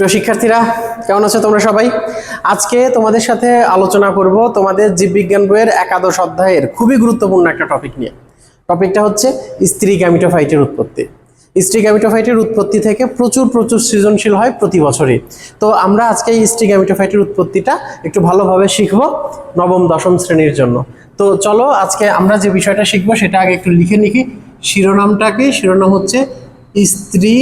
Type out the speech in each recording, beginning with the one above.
প্রিয় শিক্ষার্থীরা, কেমন আছো তোমরা সবাই? আজকে তোমাদের সাথে আলোচনা করব তোমাদের জীববিজ্ঞান বইয়ের একাদশ অধ্যায়ের খুবই গুরুত্বপূর্ণ একটা টপিক নিয়ে। টপিকটা হচ্ছে স্ত্রী গ্যামিটোফাইটের উৎপত্তি। স্ত্রী গ্যামিটোফাইটের উৎপত্তি থেকে প্রচুর প্রচুর সৃজনশীল হয় প্রতি বছরই। তো আমরা আজকে এই স্ত্রী গ্যামিটোফাইটের উৎপত্তিটা একটু ভালোভাবে শিখব নবম, দশম শ্রেণির জন্য। তো চলো আজকে আমরা যে বিষয়টা শিখব সেটা আগে একটু লিখে নিখি শিরোনামটা কি শিরোনাম হচ্ছে স্ত্রী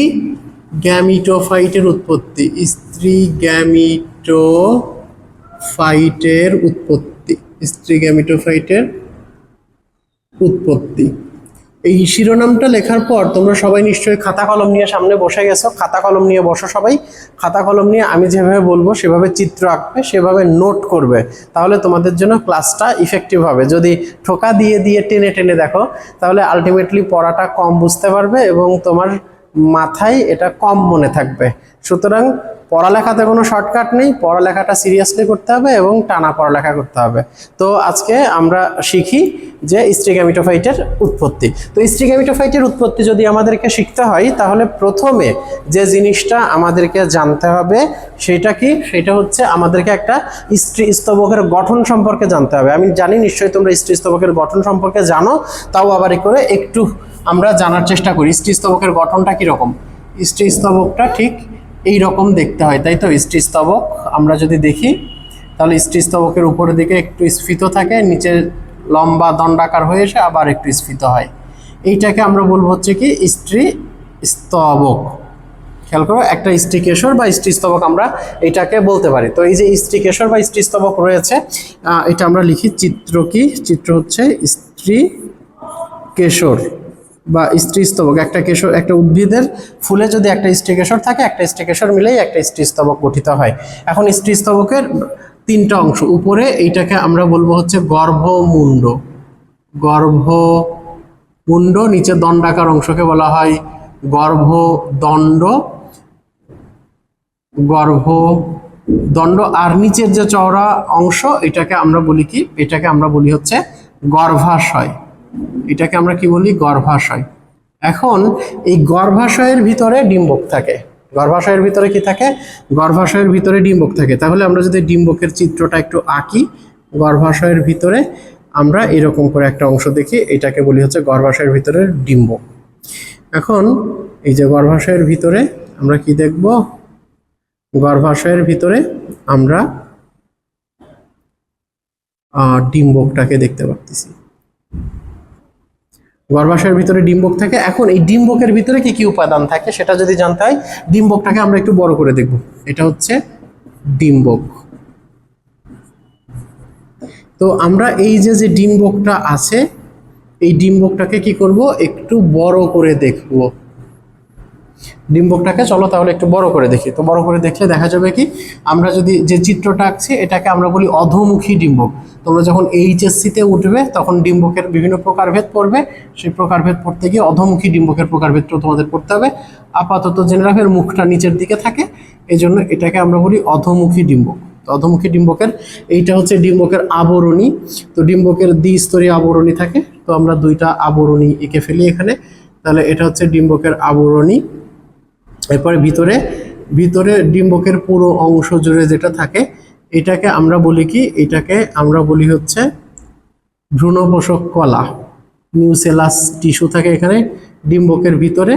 গ্যামিটোফাইটের উৎপত্তি, স্ত্রী গ্যামিটোফাইটের উৎপত্তি, স্ত্রী গ্যামিটোফাইটের উৎপত্তি। এই শিরোনামটা লেখার পর তোমরা সবাই নিশ্চয়ই খাতা কলম নিয়ে সামনে বসে গেছো। খাতা কলম নিয়ে বসো সবাই। খাতা কলম নিয়ে আমি যেভাবে বলব, সেভাবে চিত্র আঁকবে, সেভাবে নোট করবে। তাহলে তোমাদের জন্য ক্লাসটা ইফেক্টিভ হবে। যদি ঠোকা দিয়ে দিয়ে টেনে টেনে দেখো, তাহলে আলটিমেটলি পড়াটা কম বুঝতে পারবে এবং তোমার মাথায় এটা কম মনে থাকবে। সুতরাং পড়ালেখাতে কোনো শর্টকাট নেই, পড়ালেখাটা সিরিয়াসলি করতে হবে এবং টানা পড়ালেখা করতে হবে। তো আজকে আমরা শিখি যে স্ট্রিগ্যামিটোফাইটের উৎপত্তি। তো স্ট্রিগ্যামিটোফাইটের উৎপত্তি যদি আমাদেরকে শিখতে হয়, তাহলে প্রথমে যে জিনিসটা আমাদেরকে জানতে হবে সেটা কি? সেটা হচ্ছে আমাদেরকে একটা স্ত্রী স্তবকের গঠন সম্পর্কে জানতে হবে। আমি জানি নিশ্চয়ই তোমরা স্ত্রী স্তবকের গঠন সম্পর্কে জানো, তাও আবার করে একটু আমরা জানার চেষ্টা করি স্তবকের গঠনটা কীরকম? স্তবকটা ঠিক এই রকম দেখতে হয়, তাই তো? স্তবক, আমরা যদি দেখি, তাহলে স্তবকের উপরের দিকে একটু স্ফীত থাকে নিচে লম্বা দণ্ডাকার হয়ে এসে আবার একটু স্ফীত হয়। এইটাকে আমরা বলব হচ্ছে কি, স্ত্রী স্তবক। খেয়াল করো, একটা স্ত্রী কেশর বা স্ত্রী স্তবক আমরা এটাকে বলতে পারি। তো এই যে স্ত্রী কেশর বা স্ত্রী স্তবক রয়েছে এটা আমরা লিখি চিত্র কি? চিত্র হচ্ছে স্ত্রী কেশর। বা স্ত্রী স্তবক, একটা কেশর, একটা উদ্ভিদের ফুলে যদি একটা স্ত্রী কেশর থাকে, একটা স্ত্রী কেশর মিলেই একটা স্ত্রী স্তবক গঠিত হয়। এখন স্ত্রী স্তবকের তিনটা অংশ, উপরে এইটাকে আমরা বলব হচ্ছে গর্ভমুণ্ড। গর্ভমুণ্ড, নিচে দণ্ডাকার অংশকে বলা হয় গর্ভদণ্ড। গর্ভ দণ্ড আর নিচের যে চওড়া অংশ, এটাকে আমরা বলি কি? এটাকে আমরা বলি হচ্ছে গর্ভাশয়। এটাকে আমরা কি বলি? গর্ভাশয়। এখন এই গর্ভাশয়ের ভিতরে ডিম্বক থাকে। গর্ভাশয়ের ভিতরে কি থাকে? গর্ভাশয়ের ভিতরে ডিম্বক থাকে। তাহলে আমরা যদি ডিম্বকের চিত্রটা একটু আঁকি, গর্ভাশয়ের ভিতরে আমরা এরকম করে একটা অংশ দেখি। এটাকে বলি হচ্ছে গর্ভাশয়ের ভিতরে ডিম্বক। এখন এই যে গর্ভাশয়ের ভিতরে আমরা কি দেখব? গর্ভাশয়ের ভিতরে আমরা ডিম্বকটাকে দেখতে পাচ্ছি গর্ভাশয়ের ভিতরে ডিম্বক থাকে। এখন এই ডিম্বকের ভিতরে কি কি উপাদান থাকে সেটা যদি জানতে হয়, ডিম্বকটাকে আমরা একটু বড় করে দেখব। এটা হচ্ছে ডিম্বক। তো আমরা এই যে যে ডিম্বকটা আছে, এই ডিম্বকটাকে কি করব? একটু বড় করে দেখব। ডিম্বকটাকে, চলো তাহলে একটু বড় করে দেখি। তো বড় করে দেখলে দেখা যাবে কি, আমরা যদি যে চিত্রটা আঁকছি, এটাকে আমরা বলি অধোমুখী ডিম্বক। তোমরা যখন এইচএসসিতে উঠবে, তখন ডিম্বকের বিভিন্ন প্রকারভেদ পড়বে। সেই প্রকারভেদ পড়তে গিয়ে অধোমুখী ডিম্বকের প্রকারভেদটাও তোমাদের পড়তে হবে। আপাতত জেনে রাখবে, এর মুখটা নিচের দিকে থাকে। এই জন্য এটাকে আমরা বলি অধোমুখী ডিম্বক। তো অধোমুখী ডিম্বকের, এইটা হচ্ছে ডিম্বকের আবরণী। তো ডিম্বকের দ্বিস্তরীয় আবরণী থাকে। তো আমরা দুইটা আবরণী এঁকে ফেলি এখানে। তাহলে এটা হচ্ছে ডিম্বকের আবরণী। এরপরে ভিতরে ভিতরে ডিম্বকের পুরো অংশ জুড়ে যেটা থাকে, এটাকে আমরা বলি কি? এটাকে আমরা বলি হচ্ছে ভ্রূণপোষক কলা নিউসেলাস টিস্যু থাকে এখানে, ডিম্বকের ভিতরে,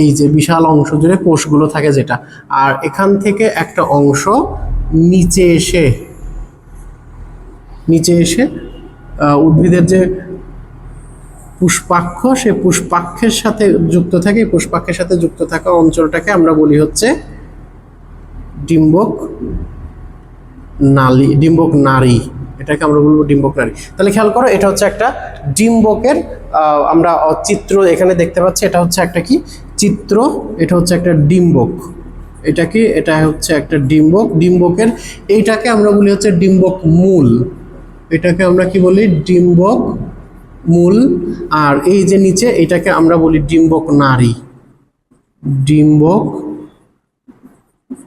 এই যে বিশাল অংশ জুড়ে কোষগুলো থাকে যেটা। আর এখান থেকে একটা অংশ নিচে এসে নিচে এসে উদ্ভিদের যে পুষ্পাক্ষ, সে পুষ্পাক্ষের সাথে যুক্ত থাকে পুষ্পাক্ষের সাথে যুক্ত থাকা অঞ্চলটাকে আমরা বলি হচ্ছে ডিম্বক নালী, ডিম্বক নারী। এটাকে আমরা বলব ডিম্বক নারী। তাহলে খেয়াল করো, এটা হচ্ছে একটা ডিম্বকের আমরা চিত্র এখানে দেখতে পাচ্ছি, এটা হচ্ছে একটা কি? চিত্র, এটা হচ্ছে একটা ডিম্বক। এটা কি? এটা হচ্ছে একটা ডিম্বক। ডিম্বকের, এইটাকে আমরা বলি হচ্ছে ডিম্বক মূল। এটাকে আমরা কি বলি? ডিম্বক মূল, আর এই যে নিচে এটাকে আমরা বলি ডিম্বক নারী। ডিম্বক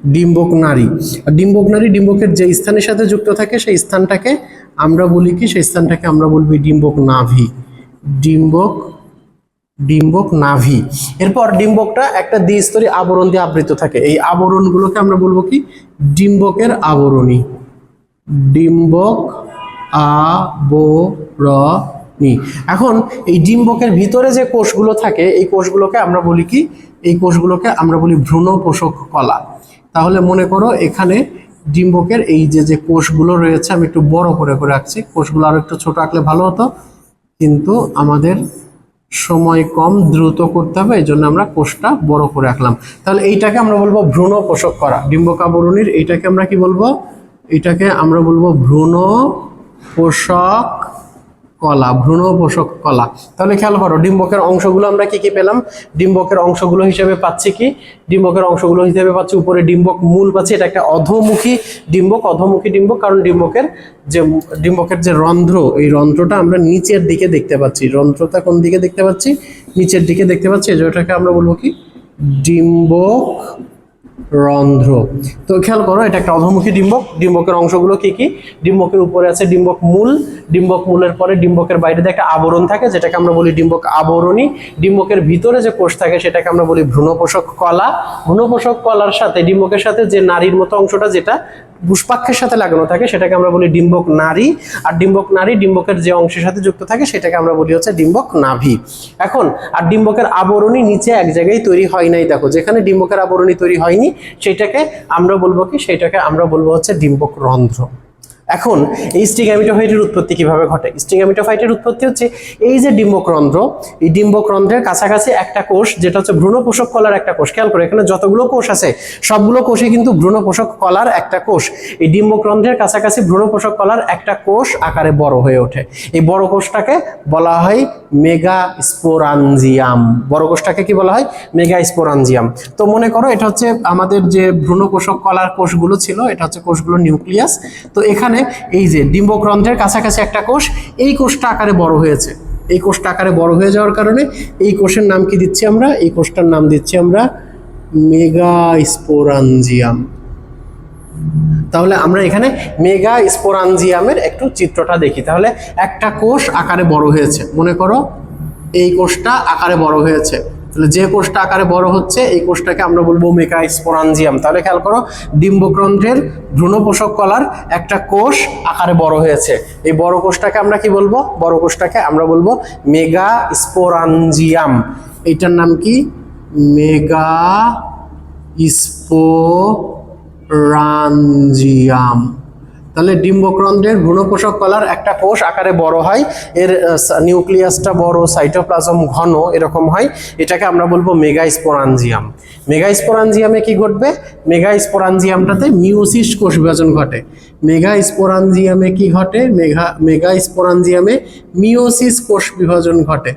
ডিম্বক নারী। ডিম্বক নারী ডিম্বকের যে স্থানের সাথে যুক্ত থাকে, সেই স্থানটাকে আমরা বলি কি? সেই স্থানটাকে আমরা বলবি ডিম্বক নাভি। ডিম্বক ডিম্বক নাভি। এরপর ডিম্বকটা একটা দ্বিস্তরী আবরণ দিয়ে আবৃত থাকে। এই আবরণগুলোকে আমরা বলব কি? ডিম্বকের আবরণী। ডিম্বক আবরণী। এখন এই ডিম্বকের ভিতরে যে কোষগুলো থাকে, এই কোষগুলোকে আমরা বলি কি? এই কোষগুলোকে আমরা বলি ভ্রূণ পোষক কলা তাহলে মনে করো এখানে ডিম্বকের এই যে যে কোষগুলো রয়েছে, আমি একটু বড় করে করে রাখছি কোষগুলো আরও একটু ছোট আঁকলে ভালো হতো। কিন্তু আমাদের সময় কম, দ্রুত করতে হবে, এই জন্য আমরা কোষটা বড় করে রাখলাম তাহলে এইটাকে আমরা বলব ভ্রূণ পোষক করা ডিম্বকাবরণীর এইটাকে আমরা কি বলব? এটাকে আমরা বলব ভ্রূণ পোষক কলা, ভ্রূণ পোষক কলা। তাহলে খেয়াল করো, ডিম্বকের অংশগুলো আমরা কি কি পেলাম? ডিম্বকের অংশগুলো হিসেবে পাচ্ছি কি? ডিম্বকের অংশগুলো হিসেবে পাচ্ছি, উপরে ডিম্বক মূল পাচ্ছি, এটা একটা অধোমুখী ডিম্বক অধোমুখী ডিম্বক, কারণ ডিম্বকের যে ডিম্বকের যে রন্ধ্র, এই রন্ধ্রটা আমরা নিচের দিকে দেখতে পাচ্ছি। রন্ধ্রটা কোন দিকে দেখতে পাচ্ছি? নিচের দিকে দেখতে পাচ্ছি যেটাকে আমরা বলব কি? ডিম্বক রন্ধ্র। তো খেয়াল করো, এটা একটা অধমুখী ডিম্বক। ডিম্বকের অংশগুলো কি কি? ডিম্বকের উপরে আছে ডিম্বক মূল, ডিম্বক মূলের পরে ডিম্বকের বাইরে একটা আবরণ থাকে, যেটাকে আমরা বলি ডিম্বক আবরণী। ডিম্বকের ভিতরে যে কোষ থাকে, সেটাকে আমরা বলি ভ্রূণপোষক কলা। ভ্রূণপোষক কলার সাথে, ডিম্বকের সাথে যে নারীর মতো অংশটা, যেটা পুষ্পাক্ষের সাথে লাগানো থাকে, সেটাকে আমরা বলি ডিম্বক নারী আর ডিম্বক নারী ডিম্বকের যে অংশের সাথে যুক্ত থাকে, সেটাকে আমরা বলি হচ্ছে ডিম্বক নাভি। এখন, আর ডিম্বকের আবরণী নিচে এক জায়গায় তৈরি হয় নাই, দেখো, যেখানে ডিম্বকের আবরণী তৈরি হয়নি, সেটাকে আমরা বলব কি? সেটাকে আমরা বলব হচ্ছে ডিম্বক রন্ধ্র। এখন এই স্টিগ্যামিটোফাইটের উৎপত্তি কীভাবে ঘটে? স্টিগ্যামিটোফাইটের উৎপত্তি হচ্ছে এই যে ডিম্বকরন্ধ্র এই ডিম্বকরন্ধ্রের কাছাকাছি একটা কোষ, যেটা হচ্ছে ভ্রূণ পোষক কলার একটা কোষ। খেয়াল করে, এখানে যতগুলো কোষ আছে, সবগুলো কোষই কিন্তু ভ্রূণ পোষক কলার একটা কোষ। এই ডিম্বকরন্ধ্রের কাছাকাছি ভ্রূণ পোষক কলার একটা কোষ আকারে বড় হয়ে ওঠে। এই বড় কোষটাকে বলা হয় মেগা স্পোরানজিয়াম বড় কোষটাকে কি বলা হয়? মেগা স্পোরানজিয়াম তো মনে করো, এটা হচ্ছে আমাদের যে ভ্রূণ পোষক কলার কোষগুলো ছিল, এটা হচ্ছে কোষগুলো নিউক্লিয়াস। তো এখানে এই যে ডিম্বক্রন্থের কাছাকাছি একটা কোষ, এই কোষটা আকারে বড় হয়েছে। এই কোষটা আকারে বড় হয়ে যাওয়ার কারণে এই কোষের নাম কি দিচ্ছি আমরা? এই কোষটার নাম দিচ্ছি আমরা মেগা স্পোরানজিয়াম তাহলে আমরা এখানে মেগা স্পোরানজিয়ামের একটু চিত্রটা দেখি। তাহলে একটা কোষ আকারে বড় হয়েছে। মনে করো এই কোষটা আকারে বড় হয়েছে। তাহলে যে কোষটা আকারে বড় হচ্ছে, এই কোষটাকে আমরা বলব মেগা স্পোরানজিয়াম তাহলে খেয়াল করো, ডিম্বগ্রন্থের ভ্রূণপোষক কলার একটা কোষ আকারে বড় হয়েছে। এই বড় কোষটাকে আমরা কি বলব? বড় কোষটাকে আমরা বলব মেগা স্পোরানজিয়াম এইটার নাম কি? মেগা স্পোরানজিয়াম তাহলে ডিম্বক্রন্দ্রের ভ্রূণপোষক কলার একটা কোষ আকারে বড় হয়। এর নিউক্লিয়াসটা বড়, সাইটোপ্লাজম ঘন, এরকম হয়। এটাকে আমরা বলব মেগা স্পোরানজিয়াম মেগা স্পোরানজিয়ামে কি ঘটবে? মেগা স্পোরানজিয়ামটাতে মিওসিস কোষ বিভাজন ঘটে। মেগা স্পোরানজিয়ামে কি ঘটে? মেগা মেগা স্পোরানজিয়ামে মিওসিস কোষ বিভাজন ঘটে।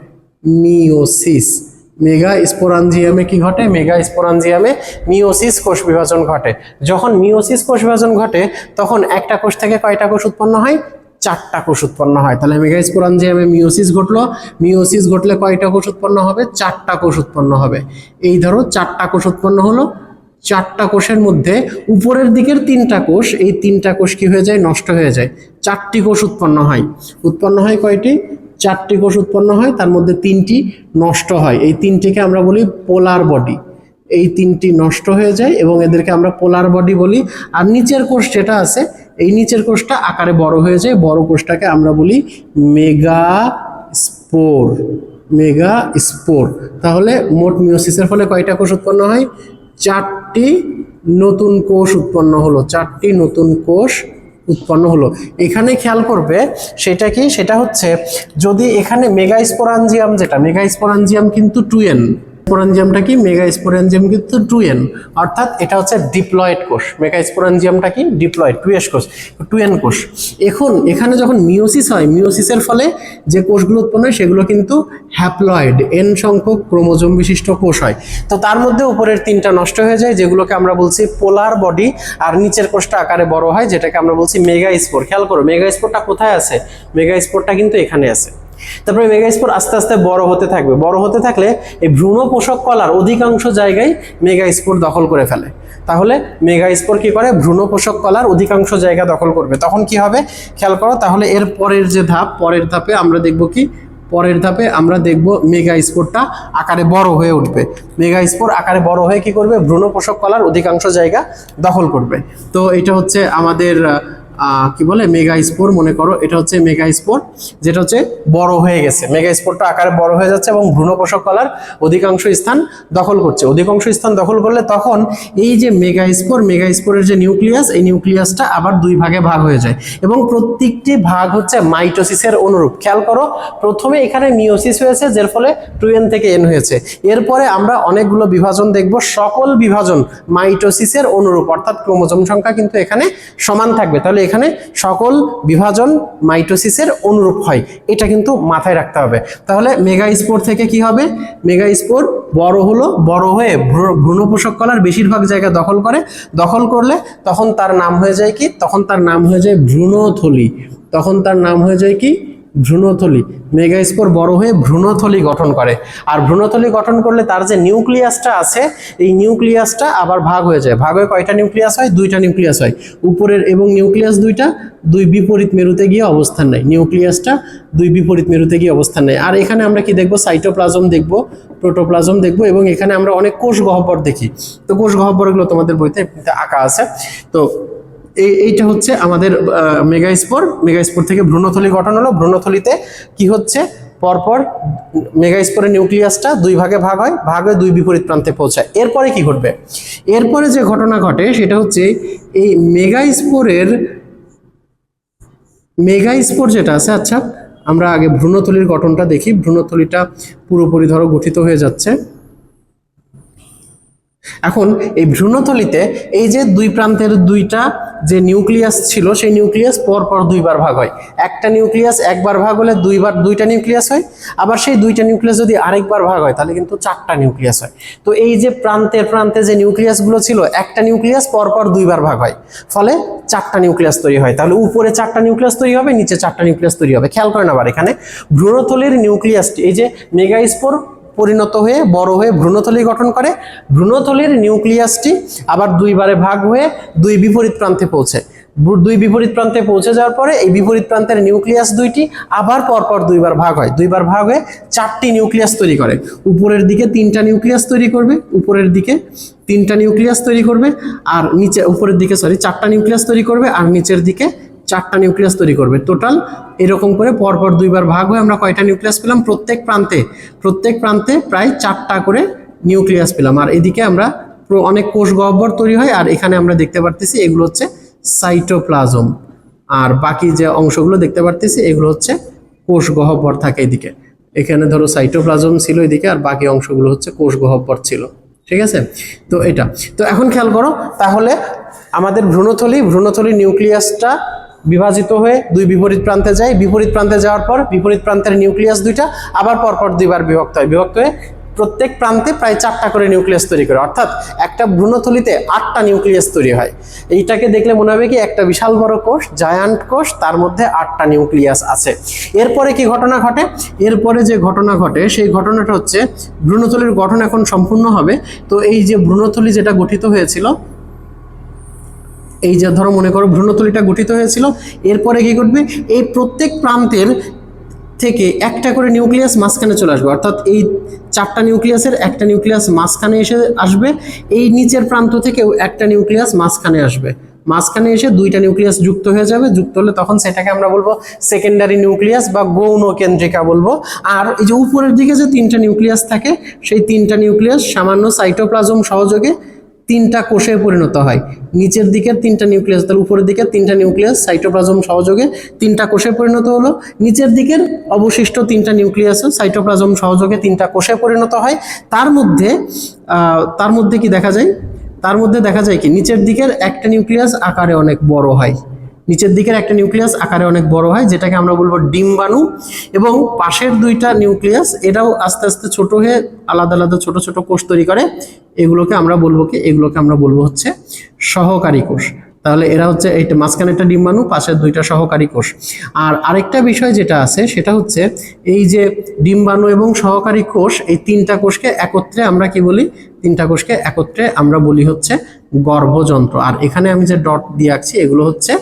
মিওসিস মেগা স্পোরানজিয়ামে কি ঘটে? মেগা স্পোরানজিয়ামে মিওসিস কোষ বিভাজন ঘটে। যখন মিওসিস কোষ বিভাজন ঘটে, তখন একটা কোষ থেকে কয়টা কোষ উৎপন্ন হয়? চারটা কোষ উৎপন্ন হয়। তাহলে মেগা স্পোরানজিয়ামে মিওসিস ঘটলো। মিওসিস ঘটলে কয়টা কোষ উৎপন্ন হবে? চারটা কোষ উৎপন্ন হবে। এই ধরো চারটা কোষ উৎপন্ন হলো। চারটা কোষের মধ্যে উপরের দিকের তিনটা কোষ, এই তিনটা কোষ কি হয়ে যায়? নষ্ট হয়ে যায়। চারটি কোষ উৎপন্ন হয়। উৎপন্ন হয় কয়টি? চারটি কোষ উৎপন্ন হয়, তার মধ্যে তিনটি নষ্ট হয়। এই তিনটিকে আমরা বলি পোলার বডি। এই তিনটি নষ্ট হয়ে যায় এবং এদেরকে আমরা পোলার বডি বলি। আর নিচের কোষ যেটা আছে, এই নিচের কোষটা আকারে বড় হয়ে যায়। বড় কোষটাকে আমরা বলি মেগা স্পোর মেগা স্পোর তাহলে মোট মিওসিসের ফলে কয়টা কোষ উৎপন্ন হয়? চারটি নতুন কোষ উৎপন্ন হলো। চারটি নতুন কোষ উৎপন্ন হলো। এখানে খেয়াল করবে, সেটা কি? সেটা হচ্ছে যদি এখানে মেগা স্পোরাঞ্জিয়াম যেটা মেগা স্পোরাঞ্জিয়াম কিন্তু টুয়েন স্পোরানজিয়ামটা কি? মেগা স্পোরানজিয়াম কিন্তু টুয়েন। অর্থাৎ এটা হচ্ছে ডিপ্লয়েড কোষ। মেগা স্পোরানজিয়ামটা কি? ডিপ্লয়েড টুয়েস কোষ টুয়েন কোষ। এখন এখানে যখন মিওসিস হয় মিওসিসের ফলে যে কোষগুলো উৎপন্ন হয়, সেগুলো কিন্তু হ্যাপ্লয়েড, এন সংখ্যক ক্রোমোজোম বিশিষ্ট কোষ হয়। তো তার মধ্যে উপরের তিনটা নষ্ট হয়ে যায়, যেগুলোকে আমরা বলছি পোলার বডি, আর নিচের কোষটা আকারে বড় হয়, যেটাকে আমরা বলছি মেগা স্পোর খেয়াল করো, মেগা স্পোরটা কোথায় আছে? মেগা স্পোরটা কিন্তু এখানে আছে। তারপরে মেগাস্পোর আস্তে আস্তে বড় হতে থাকবে। বড় হতে থাকলে এই ভ্রূণ পোষক কলার অধিকাংশ জায়গায় মেগাস্পোর দখল করে ফেলে। তাহলে মেগাস্পোর কি করে? ভ্রূণ পোষক কলার অধিকাংশ জায়গা দখল করবে। তখন কি হবে? খেয়াল করো, তাহলে এর পরের যে ধাপ, পরের ধাপে আমরা দেখব কি? পরের ধাপে আমরা দেখব মেগা স্পোরটা আকারে বড় হয়ে উঠবে। মেগা স্পোর আকারে বড় হয়ে কি করবে? ভ্রূণ পোষক কলার অধিকাংশ জায়গা দখল করবে। তো এটা হচ্ছে আমাদের কি বলে মেগা স্পোর মনে করো, এটা হচ্ছে মেগা স্পোর যেটা হচ্ছে বড় হয়ে গেছে। মেগা স্পোরটা আকারে বড় হয়ে যাচ্ছে এবং ভ্রূণপোষক কলার অধিকাংশ স্থান দখল করছে। অধিকাংশ স্থান দখল করলে তখন এই যে মেগা স্পোর মেগা স্পোরের যে নিউক্লিয়াস এই নিউক্লিয়াসটা আবার দুই ভাগে ভাগ হয়ে যায়। এবং প্রত্যেকটি ভাগ হচ্ছে মাইটোসিসের অনুরূপ। খেয়াল করো, প্রথমে এখানে মিওসিস হয়েছে, যার ফলে টু এন থেকে এন হয়েছে। এরপরে আমরা অনেকগুলো বিভাজন দেখব। সকল বিভাজন মাইটোসিসের অনুরূপ, অর্থাৎ ক্রোমোজোম সংখ্যা কিন্তু এখানে সমান থাকবে। তাহলে এখানে সকল বিভাজন মাইটোসিসের অনুরূপ হয়। এটা কিন্তু মাথায় রাখতে হবে। তাহলে মেগা স্পোর থেকে কি হবে? মেগা স্পোর বড় হলো, বড় হয়ে ভ্রূ- ভ্রূণপোষক কলার বেশিরভাগ জায়গা দখল করে। দখল করলে তখন তার নাম হয়ে যায় কি? তখন তার নাম হয়ে যায় ভ্রূণথলি। তখন তার নাম হয়ে যায় কি? ভ্রূণথলি, মেগাস্পোর বড় হয়ে ভ্রূণথলি গঠন করে। আর ভ্রূণথলি গঠন করলে তার যে নিউক্লিয়াসটা আছে, এই নিউক্লিয়াসটা আবার ভাগ হয়ে যায়। ভাগ হয়ে কয়টা নিউক্লিয়াস হয়? দুইটা নিউক্লিয়াস হয়। উপরের এবং নিউক্লিয়াস দুইটা দুই বিপরীত মেরুতে গিয়ে অবস্থান নেয়। নিউক্লিয়াসটা দুই বিপরীত মেরুতে গিয়ে অবস্থান নেয়। আর এখানে আমরা কি দেখব? সাইটোপ্লাজম দেখব, প্রোটোপ্লাজম দেখব এবং এখানে আমরা অনেক কোষ গহ্বর দেখি। তো কোষ গহ্বরগুলো তোমাদের বইতে আঁকা আছে। তো এইটা হচ্ছে আমাদের মেগাস্পোর মেগাস্পোর থেকে ভ্রূণথলি গঠন হলো। ভ্রূণথলিতে কি হচ্ছে? পরপর মেগাস্পোরের নিউক্লিয়াসটা দুই ভাগে ভাগ হয়, ভাগ হয়ে দুই বিপরীত প্রান্তে পৌঁছায়। এরপরে কি ঘটবে? এরপরে যে ঘটনা ঘটে সেটা হচ্ছে এই মেগাস্পোরের মেগাস্পোর যেটা আছে আচ্ছা আমরা আগে ভ্রূণথলির গঠনটা দেখি। ভ্রূণথলিটা পুরোপুরি ধরো গঠিত হয়ে যাচ্ছে। এখন এই ভ্রূণথলিতে এই যে দুই প্রান্তের দুইটা যে নিউক্লিয়াস ছিল, সেই নিউক্লিয়াস পর পর দুইবার ভাগ হয়। একটা নিউক্লিয়াস একবার ভাগ হলে দুইবার দুইটা নিউক্লিয়াস হয়, আবার সেই দুইটা নিউক্লিয়াস যদি আরেকবার ভাগ হয়, তাহলে কিন্তু চারটা নিউক্লিয়াস হয়। তো এই যে প্রান্তের প্রান্তে যে নিউক্লিয়াসগুলো ছিল, একটা নিউক্লিয়াস পর পর দুইবার ভাগ হয়, ফলে চারটা নিউক্লিয়াস তৈরি হয়। তাহলে উপরে চারটা নিউক্লিয়াস তৈরি হবে, নিচে চারটা নিউক্লিয়াস তৈরি হবে। খেয়াল করেন আবার এখানে, ভ্রূণথলির নিউক্লিয়াসটি, এই যে মেগাস্পোর পরিণত হয়ে, বড় হয়ে ভ্রূণথলি গঠন করে। ভ্রূণথলির নিউক্লিয়াসটি আবার দুইবারে ভাগ হয়ে দুই বিপরীত প্রান্তে পৌঁছে। দুই বিপরীত প্রান্তে পৌঁছে যাওয়ার পরে এই বিপরীত প্রান্তের নিউক্লিয়াস দুইটি আবার পরপর দুইবার ভাগ হয়। দুইবার ভাগ হয়ে চারটি নিউক্লিয়াস তৈরি করে। উপরের দিকে তিনটা নিউক্লিয়াস তৈরি করবে, উপরের দিকে তিনটা নিউক্লিয়াস তৈরি করবে, আর নিচে উপরের দিকে সরি চারটা নিউক্লিয়াস তৈরি করবে, আর নিচের দিকে চারটা নিউক্লিয়াস তৈরি করবে। টোটাল এরকম করে পরপর দুইবার ভাগ হয়ে আমরা কয়টা নিউক্লিয়াস পেলাম? প্রত্যেক প্রান্তে প্রত্যেক প্রান্তে প্রায় চারটা করে নিউক্লিয়াস পেলাম। আর এদিকে আমরা অনেক কোষ গহ্বর তৈরি হয়, আর এখানে আমরা দেখতে পারতেছি এগুলো হচ্ছে সাইটোপ্লাজম। আর বাকি যে অংশগুলো দেখতে পারতেছি এগুলো হচ্ছে কোষ গহ্বর থাকে এদিকে। এখানে ধরো সাইটোপ্লাজম ছিল এদিকে, আর বাকি অংশগুলো হচ্ছে কোষ গহ্বর ছিল। ঠিক আছে? তো এটা। তো এখন খেয়াল করো, তাহলে আমাদের ভ্রূণথলি ভ্রূণথলি নিউক্লিয়াসটা বিভাজিত হয়ে দুই বিপরীত প্রান্তে যায়। বিপরীত প্রান্তে যাওয়ার পর বিপরীত প্রান্তের নিউক্লিয়াস দুইটা, আবার পরপর দুইবার বিভক্ত হয়। বিভক্ত হয়ে প্রত্যেক প্রান্তে প্রায় চারটা করে নিউক্লিয়াস তৈরি করে। অর্থাৎ একটা ভ্রূণথলিতে আটটা নিউক্লিয়াস তৈরি হয়। এইটাকে দেখলে মনে হবে কি, একটা বিশাল বড় কোষ, জায়ান্ট কোষ, তার মধ্যে আটটা নিউক্লিয়াস আছে। এরপরে কি ঘটনা ঘটে? এরপরে যে ঘটনা ঘটে, সেই ঘটনাটা হচ্ছে ভ্রূণথলির গঠন এখন সম্পূর্ণ হবে। তো এই যে ভ্রূণথলি যেটা গঠিত হয়েছিল এই যে ধরো মনে করো ভ্রূণথলিটা গঠিত হয়েছিল, এরপরে কি ঘটবে? এই প্রত্যেক প্রান্তের থেকে একটা করে নিউক্লিয়াস মাঝখানে চলে আসবে। অর্থাৎ এই চারটা নিউক্লিয়াসের একটা নিউক্লিয়াস মাঝখানে এসে আসবে, এই নিচের প্রান্ত থেকেও একটা নিউক্লিয়াস মাঝখানে আসবে। মাঝখানে এসে দুইটা নিউক্লিয়াস যুক্ত হয়ে যাবে, যুক্ত হলে তখন সেটাকে আমরা বলব সেকেন্ডারি নিউক্লিয়াস বা গৌণ কেন্দ্রিকা বলব। আর এই যে উপরের দিকে যে তিনটা নিউক্লিয়াস থাকে, সেই তিনটা নিউক্লিয়াস সামান্য সাইটোপ্লাজম সহযোগে তিনটা কোষে পরিণত হয়। নিচের দিকের তিনটা নিউক্লিয়াস, তাহলে উপরের দিকের তিনটা নিউক্লিয়াস সাইটোপ্লাজম সহযোগে তিনটা কোষে পরিণত হলো। নিচের দিকের অবশিষ্ট তিনটা নিউক্লিয়াস সাইটোপ্লাজম সহযোগে তিনটা কোষে পরিণত হয়। তার মধ্যে তার মধ্যে কি দেখা যায়? তার মধ্যে দেখা যায় কি, নিচের দিকের একটা নিউক্লিয়াস আকারে অনেক বড় হয়। নিচের দিকের একটা নিউক্লিয়াস আকারে অনেক বড় হয়, যেটাকে আমরা বলব ডিম্বাণু। এবং পাশের দুইটা নিউক্লিয়াস এটাও আস্তে আস্তে ছোট হয়ে আলাদা আলাদা ছোট ছোট কোষ তৈরি করে। এগুলোকে আমরা বলব কি? এগুলোকে আমরা বলব হচ্ছে সহকারী কোষ। তাহলে এরা হচ্ছে এইটা মাঝখানে একটা ডিম্বাণু, পাশের দুইটা সহকারী কোষ। আর আরেকটা বিষয় যেটা আছে, সেটা হচ্ছে এই যে ডিম্বাণু এবং সহকারী কোষ, এই তিনটা কোষকে একত্রে আমরা কি বলি? তিনটা কোষকে একত্রে আমরা বলি হচ্ছে গর্ভযন্ত্র। আর এখানে আমি যে ডট দিয়ে আঁকছি, এগুলো হচ্ছে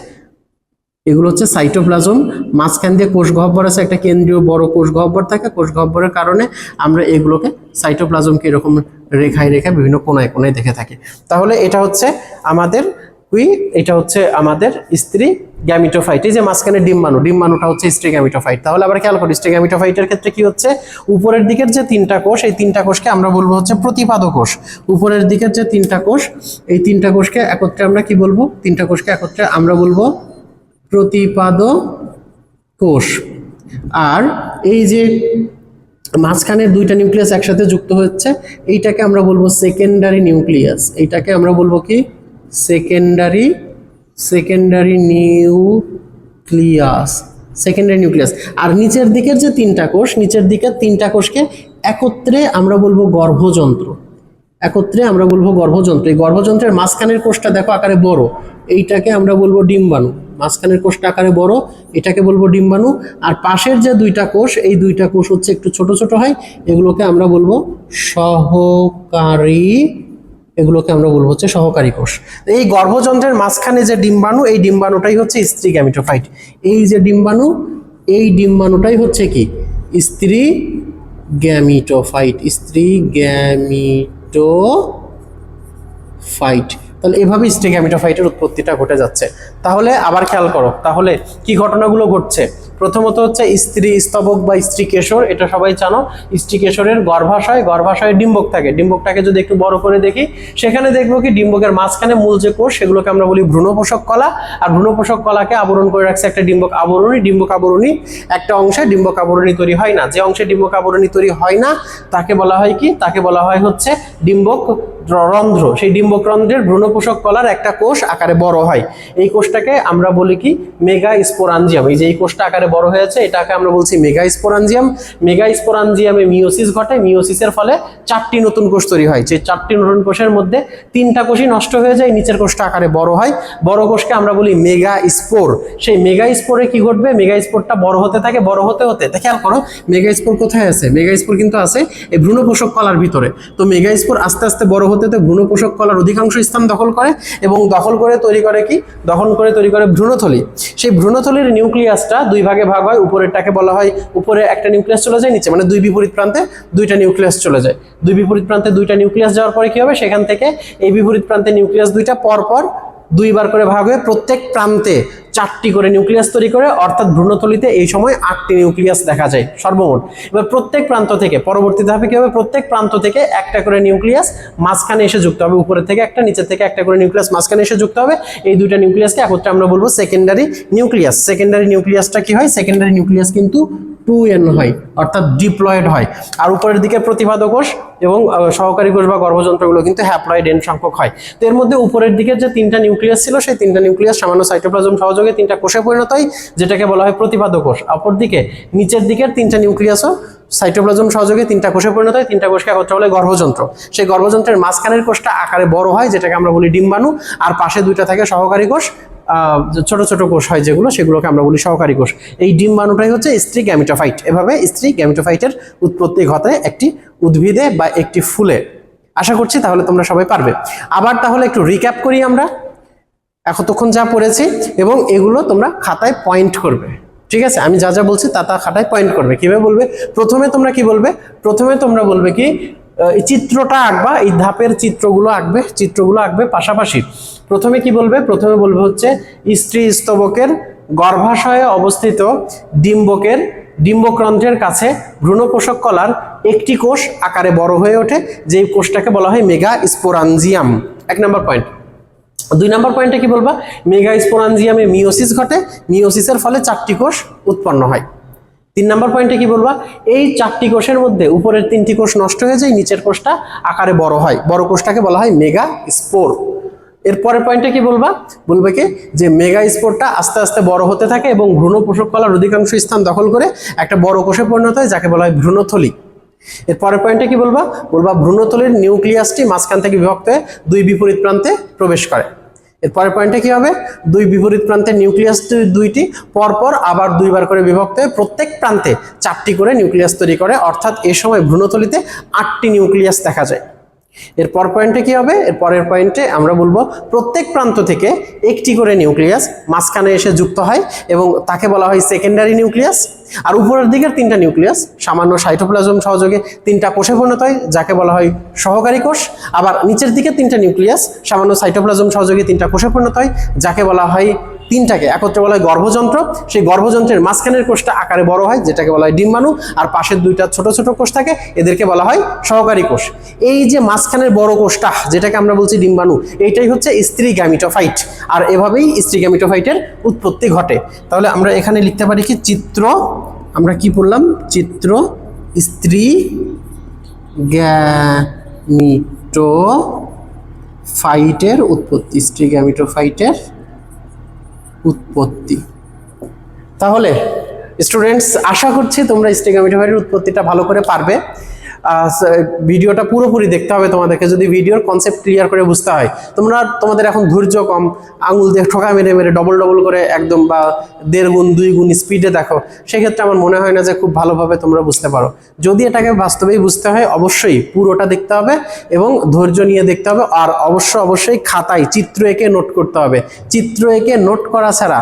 এগুলো হচ্ছে সাইটোপ্লাজম মাঝখান দিয়ে কোষ গহ্বর আছে, একটা কেন্দ্রীয় বড় কোষ গহ্বর থাকে। কোষ গহ্বরের কারণে আমরা এগুলোকে সাইটোপ্লাজমকে এরকম রেখায় রেখায় বিভিন্ন কোনায় কোনায় দেখে থাকি। তাহলে এটা হচ্ছে আমাদের কুই এটা হচ্ছে আমাদের স্ত্রী গ্যামিটোফাইট এই যে মাঝখানে ডিম্বাণু, ডিম্বাণুটা হচ্ছে স্ত্রী গ্যামিটোফাইট তাহলে আবার খেয়াল করি, স্ত্রী গ্যামিটোফাইটের ক্ষেত্রে কি হচ্ছে? উপরের দিকের যে তিনটা কোষ, এই তিনটা কোষকে আমরা বলব হচ্ছে প্রতিপাদ কোষ। উপরের দিকের যে তিনটা কোষ, এই তিনটা কোষকে একত্রে আমরা কি বলব? তিনটা কোষকে একত্রে আমরা বলব প্রতিপাদ কোষ। আর এই যে মাঝখানে দুইটা নিউক্লিয়াস একসাথে যুক্ত হচ্ছে, এইটাকে আমরা বলব সেকেন্ডারি নিউক্লিয়াস। এইটাকে আমরা বলব কি? Secondary secondary nucleus. Secondary nucleus. আর নিচের দিকের যে তিনটা কোষ, নিচের দিকের তিনটা কোষকে একত্রে আমরা বলব গর্ভযন্ত্র। একত্রে আমরা বলব গর্ভযন্ত্র। এই গর্ভযন্ত্রের মাঝখানের কোষটা দেখো আকারে বড়। এইটাকে আমরা বলব ডিম্বাণু। মাঝখানের কোষটা আকারে বড়, এটাকে বলব ডিম্বাণু। আর পাশের যে দুইটা কোষ, এই দুইটা কোষ হচ্ছে একটু ছোট ছোট হয়, এগুলোকে আমরা বলব সহকারী, এগুলোকে আমরা বলব হচ্ছে সহকারী কোষ। এই গর্ভযন্ত্রের মাঝখানে যে ডিম্বাণু, এই ডিম্বাণুটাই হচ্ছে স্ত্রী গ্যামিটোফাইট এই যে ডিম্বাণু, এই ডিম্বাণুটাই হচ্ছে কি? স্ত্রী গ্যামিটোফাইট স্ত্রী গ্যামিটো ফাইট তাহলে এভাবে স্ত্রী গ্যামিটোফাইটের উৎপত্তিটা ঘটে যাচ্ছে। তাহলে আবার খেয়াল করো, তাহলে কি ঘটনাগুলো ঘটছে? প্রথমত হচ্ছে স্ত্রী স্তবক বা স্ত্রী কেশর, এটা সবাই জানো, স্ত্রী কেশরের গর্ভাশয়, গর্ভাশয়ে ডিম্বক থাকে। ডিম্বকটাকে যদি একটু বড় করে দেখি, সেখানে দেখব কি ডিম্বকের মাঝখানে মূল যে কোষ, সেগুলোকে আমরা বলি ভ্রূণপোষক কলা। আর ভ্রূণপোষক কলাকে আবরণ করে রাখছে একটা ডিম্বক আবরণী। ডিম্বক আবরণী একটা অংশে ডিম্বক আবরণী তৈরি হয় না। যে অংশে ডিম্বক আবরণী তৈরি হয় না, তাকে বলা হয় কি? তাকে বলা হয় হচ্ছে ডিম্বক রন্ধ্র, সেই ডিম্বক রন্ধ্রের ভ্রূণপোষক কলার একটা কোষ আকারে বড় হয়। এই কোষটাকে আমরা বলি কি? মেগা স্পোরাঞ্জিয়াম এই যে এই কোষটা আকারে বড় হয়েছে, এটাকে আমরা বলছি মেগা স্পোরাঞ্জিয়াম মেগা স্পোরাঞ্জিয়ামে মিওসিস ঘটে, মিওসিসের ফলে চারটি নতুন কোষ তৈরি হয়। যে চারটি নতুন কোষের মধ্যে তিনটা কোষই নষ্ট হয়ে যায়, নিচের কোষটা আকারে বড় হয়। বড় কোষকে আমরা বলি মেগা স্পোর সেই মেগা স্পোরে কি ঘটবে? মেগা স্পোরটা বড় হতে থাকে, বড় হতে হতে, তা খেয়াল করো মেগা স্পোর কোথায় আছে? মেগা স্পোর কিন্তু আছে এই ভ্রূণপোষক কলার ভিতরে। তো মেগা স্পোর আস্তে আস্তে বড় হতে হতে ভ্রূণপোষক কলার অধিকাংশ স্থান দখল করে এবং দখল করে তৈরি করে কি? দখল করে তৈরি করে ভ্রূণথলি। সেই ভ্রূণথলির নিউক্লিয়াসটা দুই ভাগে ভাগ হয়। উপরেরটাকে বলা হয় উপরে একটা নিউক্লিয়াস চলে যায়, নিচে মানে দুই বিপরীত প্রান্তে দুইটা নিউক্লিয়াস চলে যায়। দুই বিপরীত প্রান্তে দুইটা নিউক্লিয়াস যাওয়ার পরে কি হবে? সেখান থেকে এই বিপরীত প্রান্তে নিউক্লিয়াস দুইটা পর পর দুইবার করে ভাগ হয়ে প্রত্যেক প্রান্তে চারটি করে নিউক্লিয়াস তৈরি করে, অর্থাৎ ভ্রূণথলিতে এই সময় আটটি নিউক্লিয়াস দেখা যায়, সর্বমোট। এবার প্রত্যেক প্রান্ত থেকে, পরবর্তী ধাপে কি হবে? প্রত্যেক প্রান্ত থেকে একটা করে নিউক্লিয়াস মাঝখানে এসে যুক্ত হবে, উপরে থেকে একটা নিচে থেকে একটা করে নিউক্লিয়াস মাঝখানে এসে যুক্ত হবে। এই দুইটা নিউক্লিয়াসকে একত্রে আমরা বলব সেকেন্ডারি নিউক্লিয়াস সেকেন্ডারি নিউক্লিয়াসটা কি হয়? সেকেন্ডারি নিউক্লিয়াস কিন্তু টু এন হয়, অর্থাৎ ডিপ্লয়েড হয়। আর উপরের দিকে প্রতিপাদক কোষ এবং সহকারী কোষ বা গর্ভযন্ত্রগুলো কিন্তু হ্যাপ্লয়েড এন সংখ্যক হয়। তো এর মধ্যে উপরের দিকে যে তিনটা নিউক্লিয়াস ছিল, সেই তিনটা নিউক্লিয়াস সামান্য সাইটোপ্লাজম সহযোগে তিনটা কোষে পরিণত হয়, যেটাকে বলা হয় প্রতিপাদক কোষ। অপরদিকে নিচের দিকের তিনটা নিউক্লিয়াসও সাইটোপ্লাজম সহযোগে তিনটা কোষে পরিণত হয়, তিনটা কোষকে একত্রে বলে গর্ভযন্ত্র। সেই গর্ভযন্ত্রের মাঝখানের কোষটা আকারে বড় হয়, যেটাকে আমরা বলি ডিম্বাণু, আর পাশে দুইটা থাকে সহকারী কোষ ছোট ছোট কোষ হয় যেগুলো, সেগুলোকে আমরা বলি সহকারী কোষ। এই ডিম্বাণুটাই হচ্ছে স্ত্রী গ্যামিটোফাইট। এভাবে স্ত্রী গ্যামিটোফাইটের উৎপত্তি ঘটে একটি উদ্ভিদে বা একটি ফুলে। আশা করছি তাহলে তোমরা সবাই পারবে। আবার তাহলে একটু রিক্যাপ করি আমরা। এতক্ষণ যা পড়েছি এবং এগুলো তোমরা খাতায় পয়েন্ট করবে। ঠিক আছে? আমি যা যা বলছি তা তা খাতায় পয়েন্ট করবে। কীভাবে বলবে? প্রথমে তোমরা কি বলবে? প্রথমে তোমরা বলবে কি চিত্রটা আঁকবা, এই ধাপের চিত্রগুলো আঁকবে চিত্রগুলো আঁকবে পাশাপাশি। প্রথমে কি বলবে? প্রথমে বলবে হচ্ছে স্ত্রী স্তবকের গর্ভাশয়ে অবস্থিত ডিম্বকের, ডিম্বক্রন্থের কাছে ভ্রূণপোষক কলার একটি কোষ আকারে বড় হয়ে ওঠে, যেই কোষটাকে বলা হয় মেগা স্পোরানজিয়াম। এক নম্বর পয়েন্ট দুই নম্বর পয়েন্টে কি বলবা? মেগা স্পোরানজিয়ামে মিওসিস ঘটে মিওসিসের ফলে চারটি কোষ উৎপন্ন হয়। তিন নম্বর পয়েন্টে কি বলবা? এই চারটি কোষের মধ্যে উপরের তিনটি কোষ নষ্ট হয়ে যায়, নিচের কোষটা আকারে বড় হয়। বড় কোষটাকে বলা হয় মেগা স্পোর এর পরের পয়েন্টে কি বলবা? বলবে কি? যে মেগা স্পোরটা আস্তে আস্তে বড় হতে থাকে এবং ভ্রূণ পোষক কলার অধিকাংশ স্থান দখল করে একটা বড় কোষে পরিণত হয়, যাকে বলা হয় ভ্রূণথলি। এর পরের পয়েন্টে কি বলবা? বলবা ভ্রূণথলির নিউক্লিয়াসটি মাঝখান থেকে বিভক্ত হয়ে দুই বিপরীত প্রান্তে প্রবেশ করে। এর পরের পয়েন্টে কি হবে? দুই বিপরীত প্রান্তে নিউক্লিয়াস দুইটি, পরপর আবার দুইবার করে বিভক্ত হয়ে প্রত্যেক প্রান্তে চারটি করে নিউক্লিয়াস তৈরি করে। অর্থাৎ এ সময় ভ্রূণতলিতে আটটি নিউক্লিয়াস দেখা যায়। এর পর পয়েন্টে কি হবে? এর পরের পয়েন্টে আমরা বলব প্রত্যেক প্রান্ত থেকে একটি করে নিউক্লিয়াস মাঝখানে এসে যুক্ত হয় এবং তাকে বলা হয় সেকেন্ডারি নিউক্লিয়াস আর উপরের দিকের তিনটা নিউক্লিয়াস সামান্য সাইটোপ্লাজম সহযোগে তিনটা কোষে পরিণত হয়, যাকে বলা হয় সহকারী কোষ। আবার নিচের দিকে তিনটা নিউক্লিয়াস সামান্য সাইটোপ্লাজম সহযোগে তিনটা কোষে পরিণত হয়, যাকে বলা হয় তিনটাকে, একত্রে বলা হয় গর্ভযন্ত্র। সেই গর্ভযন্ত্রের মাঝখানের কোষটা আকারে বড় হয়, যেটাকে বলা হয় ডিম্বাণু, আর পাশের দুইটা ছোট ছোট কোষ থাকে, এদেরকে বলা হয় সহকারী কোষ। এই যে মাঝখানের বড় কোষটা, যেটাকে আমরা বলছি ডিম্বাণু, এইটাই হচ্ছে স্ত্রী গ্যামিটোফাইট, আর এভাবেই স্ত্রী গ্যামিটোফাইটের উৎপত্তি ঘটে। তাহলে আমরা এখানে লিখতে পারি কি, চিত্র, আমরা কি পড়লাম? চিত্র স্ত্রী গ্যামিটো ফাইটের উৎপত্তি, স্ত্রী গ্যামিটোফাইটের উৎপত্তি। তাহলে স্টুডেন্টস আশা করছি তোমরা স্টেগামিটোভাইরের উৎপত্তিটা ভালো করে পারবে। ভিডিওটা পুরোপুরি দেখতে হবে তোমাদেরকে। যদি ভিডিওর কনসেপ্ট ক্লিয়ার করে বুঝতে হয়, তোমরা তোমাদের এখন ধৈর্য কম, আঙুল দিয়ে ঠোকা মেরে মেরে ডবল ডবল করে একদম বা দেড় গুণ, দুই গুণ স্পিডে দেখো। সেক্ষেত্রে আমার মনে হয় না যে খুব ভালোভাবে তোমরা বুঝতে পারো। যদি এটাকে বাস্তবেই বুঝতে হয়, অবশ্যই পুরোটা দেখতে হবে এবং ধৈর্য নিয়ে দেখতে হবে। আর অবশ্য অবশ্যই খাতায় চিত্র এঁকে নোট করতে হবে। চিত্র এঁকে নোট করা ছাড়া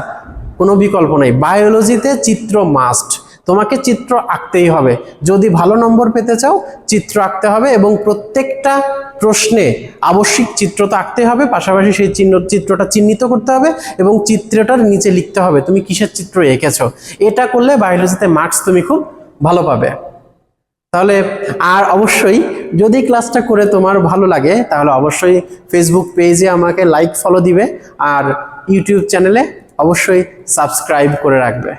কোনো বিকল্প নেই। বায়োলজিতে চিত্র মাস্ট তোমাকে চিত্র আঁকতেই হবে। যদি ভালো নম্বর পেতে চাও, চিত্র আঁকতে হবে এবং প্রত্যেকটা প্রশ্নে আবশ্যিক চিত্র তো আঁকতে হবে, পাশাপাশি সেই চিহ্ন, চিত্রটা চিহ্নিত করতে হবে এবং চিত্রটার নিচে লিখতে হবে, তুমি কিসের চিত্র এঁকেছো? এটা করলে বায়োলজিতে মার্কস তুমি খুব ভালো পাবে। তাহলে আর অবশ্যই যদি ক্লাসটা করে তোমার ভালো লাগে, তাহলে অবশ্যই ফেসবুক পেজে আমাকে লাইক ফলো দিবে আর ইউটিউব চ্যানেলে অবশ্যই সাবস্ক্রাইব করে রাখবে।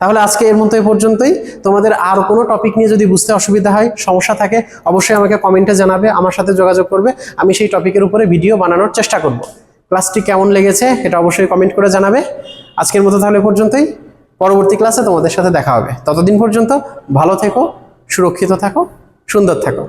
তাহলে আজকে এর মতো এই পর্যন্তই। তোমাদের আর কোনো টপিক নিয়ে যদি বুঝতে অসুবিধা হয়, সমস্যা থাকে, অবশ্যই আমাকে কমেন্টে জানাবে, আমার সাথে যোগাযোগ করবে। আমি সেই টপিকের উপরে ভিডিও বানানোর চেষ্টা করব। ক্লাসটি কেমন লেগেছে এটা অবশ্যই কমেন্ট করে জানাবে। আজকের মতো তাহলে পর্যন্তই। পরবর্তী ক্লাসে তোমাদের সাথে দেখা হবে। ততদিন পর্যন্ত ভালো থেকো, সুরক্ষিত থাকো, সুন্দর থাকো।